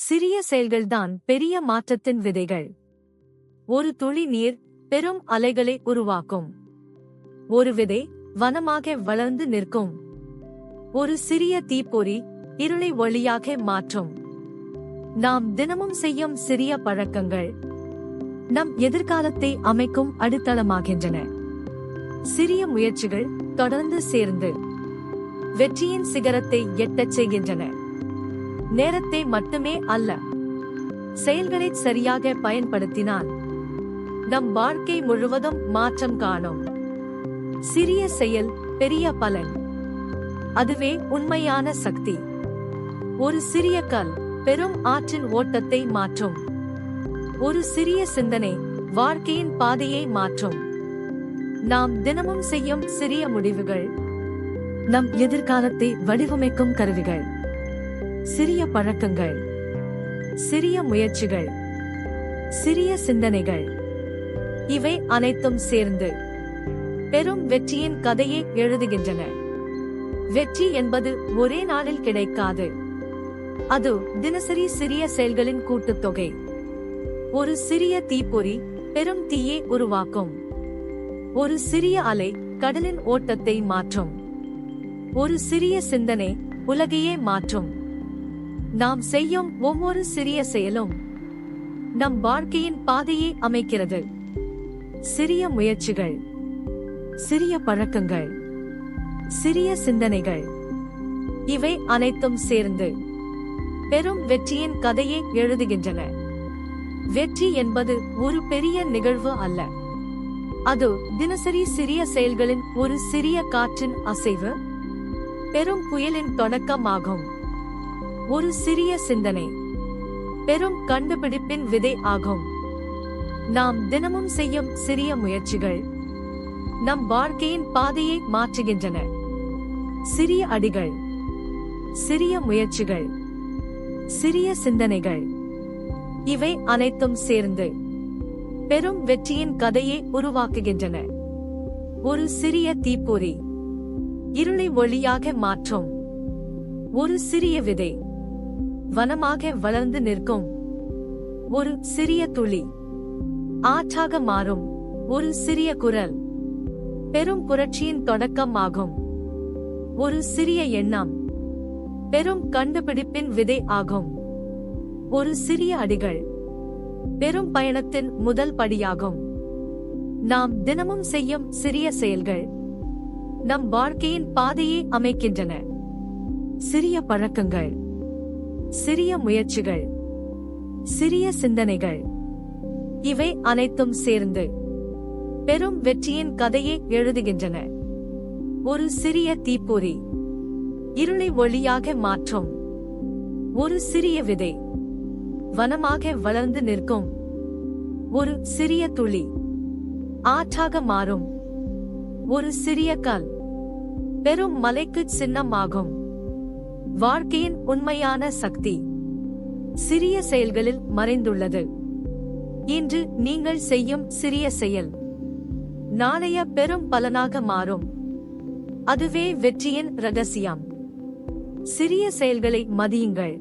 சிறிய செயல்கள்தான் பெரிய மாற்றத்தின் விதைகள். ஒரு துளி நீர் பெரும் அலைகளை உருவாக்கும். ஒரு விதை வனமாக வளர்ந்து நிற்கும். ஒரு சிறிய தீப்பொறி இருளை ஒளியாக மாற்றும். நாம் தினமும் செய்யும் சிறிய பழக்கங்கள் நம் எதிர்காலத்தை அமைக்கும் அடித்தளமாகின்றன. சிறிய முயற்சிகள் தொடர்ந்து சேர்ந்து வெற்றியின் சிகரத்தை எட்டச் செய்கின்றன. நேரத்தை மட்டுமே அல்ல. செயல்களை சரியாக பயன்படுத்தினால் நம் வாழ்க்கை முழுவதும் மாற்றம் காணும். சிறிய செயல் பெரிய பலன். அதுவே உண்மையான சக்தி. ஒரு சிறிய கல் பெரும் ஆற்றின் ஓட்டத்தை மாற்றும். ஒரு சிறிய சிந்தனை வாழ்க்கையின் பாதையை மாற்றும். நாம் தினமும் செய்யும் சிறிய முடிவுகள். நம் எதிர்காலத்தை வடிவமைக்கும் கருவிகள். சிறிய பழக்கங்கள் சிறிய முயற்சிகள் சிறிய சிந்தனைகள். இவை அனைத்தும் சேர்ந்து பெரும் வெற்றியின் கதையை எழுதுகின்றன. வெற்றி என்பது ஒரே நாளில் கிடைக்காது. அது தினசரி சிறிய செயல்களின் கூட்டுத்தொகை. ஒரு சிறிய தீப்பொறி பெரும் தீயை உருவாக்கும். ஒரு சிறிய அலை கடலின் ஓட்டத்தை மாற்றும். ஒரு சிறிய சிந்தனை உலகையே மாற்றும். நாம் செய்யும் ஒவ்வொரு சிறிய செயலும் நம் வாழ்க்கையின் பாதையை அமைக்கிறது. சிறிய முயற்சிகள் சிறிய பழக்கங்கள் சிறிய சிந்தனைகள் இவை அனைத்தும் சேர்ந்து பெரும் வெற்றியின் கதையை எழுதுகின்றன. வெற்றி என்பது ஒரு பெரிய நிகழ்வு அல்ல. அது தினசரி சிறிய செயல்களின் ஒரு சிறிய காற்றின் அசைவு பெரும் புயலின் தொடக்கமாகும். ஒரு சிறிய சிந்தனை. பெரும் கண்டுபிடிப்பின் விதை ஆகும். நாம் தினமும் செய்யும் சிறிய முயற்சிகள். நம் வாழ்க்கையின் பாதையை மாற்றுகின்றன. சிறிய அடிகள். சிறிய முயற்சிகள். சிறிய சிந்தனைகள். இவை அனைத்தும் சேர்ந்து பெரும் வெற்றியின் கதையை உருவாக்குகின்றன. ஒரு சிறிய தீப்பொறி. இருளை ஒளியாக மாற்றும். ஒரு சிறிய விதை. வனமாக வளர்ந்து நிற்கும். ஒரு சிறிய துளி. ஆற்றாக மாறும். ஒரு சிறிய குரல். பெரும் புரட்சியின் தொடக்கம் ஆகும். ஒரு சிறிய எண்ணம். பெரும் கண்டுபிடிப்பின் விதை ஆகும். ஒரு சிறிய அடிகள். பெரும் பயணத்தின் முதல் படியாகும். நாம் தினமும் செய்யும் சிறிய செயல்கள். நம் வாழ்க்கையின் பாதையை அமைக்கின்றன. சிறிய பழக்கங்கள். சிறிய முயற்சிகள் சிறிய சிந்தனைகள். இவை அனைத்தும் சேர்ந்து பெரும் வெற்றியின் கதையை எழுதுகின்றன. ஒரு சிறிய தீப்பொறி இருளை ஒளியாக மாற்றும். ஒரு சிறிய விதை வனமாக வளர்ந்து நிற்கும். ஒரு சிறிய துளி ஆற்றாக மாறும். ஒரு சிறிய கல் பெரும் மலைக்கு சின்னமாகும். வாழ்க்கையின் உண்மையான சக்தி. சிறிய செயல்களில் மறைந்துள்ளது. இன்று நீங்கள் செய்யும் சிறிய செயல். நாளைய பெரும் பலனாக மாறும். அதுவே வெற்றியின் ரகசியம் சிறிய செயல்களை மதியுங்கள்.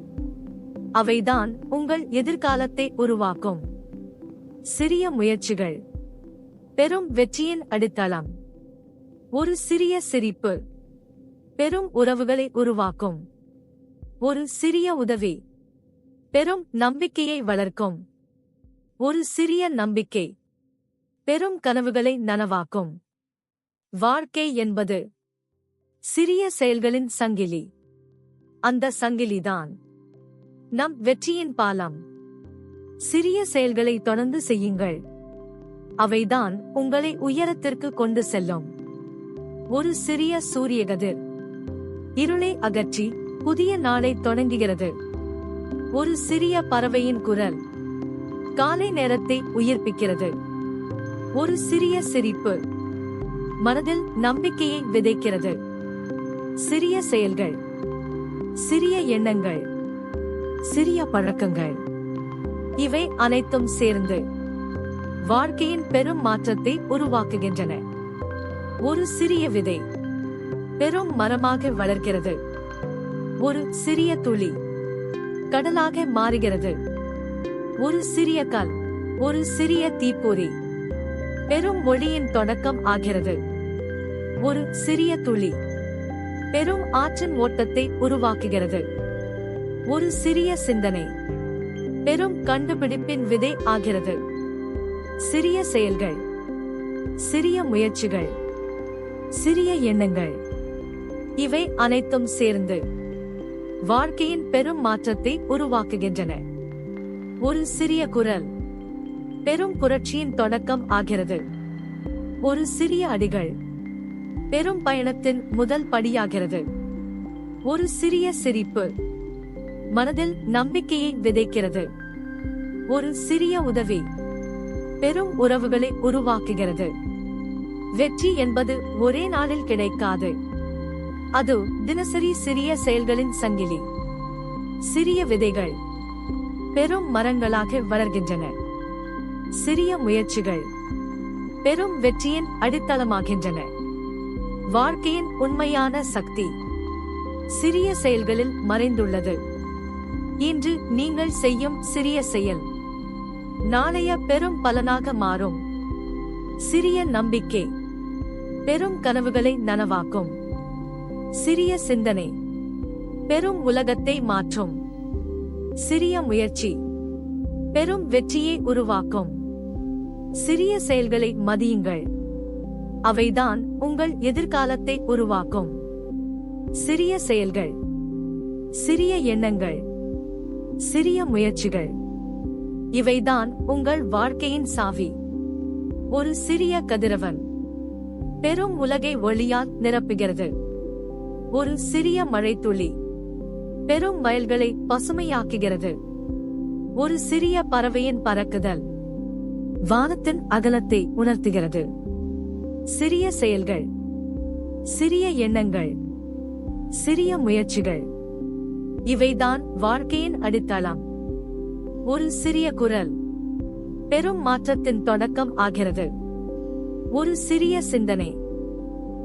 அவைதான் உங்கள் எதிர்காலத்தை உருவாக்கும். சிறிய முயற்சிகள். பெரும் வெற்றியின் அடித்தளம். ஒரு சிறிய சிரிப்பு. பெரும் உறவுகளை உருவாக்கும். ஒரு சிறிய உதவி. பெரும் நம்பிக்கையை வளர்க்கும். ஒரு சிறிய நம்பிக்கை. பெரும் கனவுகளை நனவாக்கும். வாழ்க்கை என்பது சிறிய செயல்களின் சங்கிலி. அந்த சங்கிலிதான். நம் வெற்றியின் பாலம். சிறிய செயல்களை தொடர்ந்து செய்யுங்கள். அவைதான் உங்களை உயரத்திற்கு கொண்டு செல்லும். ஒரு சிறிய சூரிய கதிர் இருளை அகற்றி புதிய நாளை தொடங்குகிறது. ஒரு சிறிய பறவையின் குரல். காலை நேரத்தை உயிர்ப்பிக்கிறது. ஒரு சிறிய சிரிப்பு. மனதில் நம்பிக்கையை விதைக்கிறது. சிறிய செயல்கள். சிறிய எண்ணங்கள். சிறிய பழக்கங்கள். இவை அனைத்தும் சேர்ந்து வாழ்க்கையின் பெரும் மாற்றத்தை உருவாக்குகின்றன. ஒரு சிறிய விதை. பெரும் மரமாக வளர்கிறது. ஒரு சிறிய துளி. கடலாக மாறுகிறது. ஒரு சிறிய கல் ஒரு சிறிய தீப்பொறி. பெரும் மொழியின் தொடக்கம் ஆகிறது. ஒரு சிறிய துளி. பெரும் ஆற்றின் ஓட்டத்தை உருவாக்குகிறது. ஒரு சிறிய சிந்தனை. பெரும் கண்டுபிடிப்பின் விதை ஆகிறது. சிறிய செயல்கள். சிறிய முயற்சிகள். சிறிய எண்ணங்கள். இவை அனைத்தும் சேர்ந்து வாழ்க்கையின் பெரும் மாற்றத்தை உருவாக்குகின்றன. ஒரு சிறிய குரல். பெரும் புரட்சியின் தொடக்கம் ஆகிறது. ஒரு சிறிய அடிகள். பெரும் பயணத்தின் முதல் படியாகிறது. ஒரு சிறிய சிரிப்பு. மனதில் நம்பிக்கையை விதைக்கிறது. ஒரு சிறிய உதவி. பெரும் உறவுகளை உருவாக்குகிறது. வெற்றி என்பது ஒரே நாளில் கிடைக்காது. அது தினசரி சிறிய செயல்களின் சங்கிலி. சிறிய விதைகள் பெரும் மரங்களாக வளர்கின்றன. சிறிய முயற்சிகள் பெரும் வெற்றியின் அடித்தளமாகின்றன. வாழ்க்கையின் உண்மையான சக்தி சிறிய செயல்களில் மறைந்துள்ளது. இன்று நீங்கள் செய்யும் சிறிய செயல் நாளைய பெரும் பலனாக மாறும். சிறிய நம்பிக்கை பெரும் கனவுகளை நனவாக்கும். சிறிய சிந்தனை. பெரும் உலகத்தை மாற்றும். சிறிய முயற்சி. பெரும் வெற்றியை உருவாக்கும். சிறிய செயல்களை மதியுங்கள். அவைதான் உங்கள் எதிர்காலத்தை உருவாக்கும். சிறிய செயல்கள். சிறிய எண்ணங்கள். சிறிய முயற்சிகள். இவைதான் உங்கள் வாழ்க்கையின் சாவி. ஒரு சிறிய கதிரவன். பெரும் உலகை ஒளியால் நிரப்புகிறது. ஒரு சிறிய மழைத்துளி பெரும் வயல்களை பசுமையாக்குகிறது. ஒரு சிறிய பறவையின் பறக்குதல் வானத்தின் அகலத்தை உணர்த்துகிறது. சிறிய செயல்கள் சிறிய எண்ணங்கள் சிறிய முயற்சிகள் இவைதான் வாழ்க்கையின் அடித்தளம். ஒரு சிறிய குரல் பெரும் மாற்றத்தின் தொடக்கம் ஆகிறது. ஒரு சிறிய சிந்தனை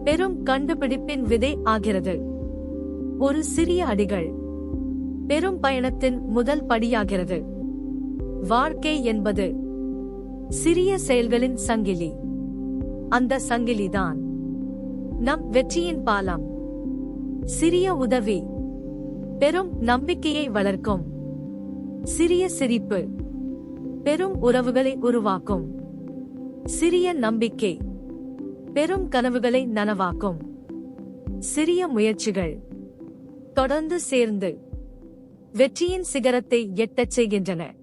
பெரும் கண்டுபிடிப்பின் விதை ஆகிறது. ஒரு சிறிய அடிகள். பெரும் பயணத்தின் முதல் படியாகிறது. வாழ்க்கை என்பது சிறிய செயல்களின் சங்கிலி. அந்த சங்கிலிதான். நம் வெற்றியின் பாலம். சிறிய உதவி. பெரும் நம்பிக்கையை வளர்க்கும். சிறிய சிரிப்பு. பெரும் உறவுகளை உருவாக்கும். சிறிய நம்பிக்கை. பெரும் கனவுகளை நனவாக்கும். சிறிய முயற்சிகள். தொடர்ந்து சேர்ந்து. வெற்றியின் சிகரத்தை எட்டச் செய்கின்றன.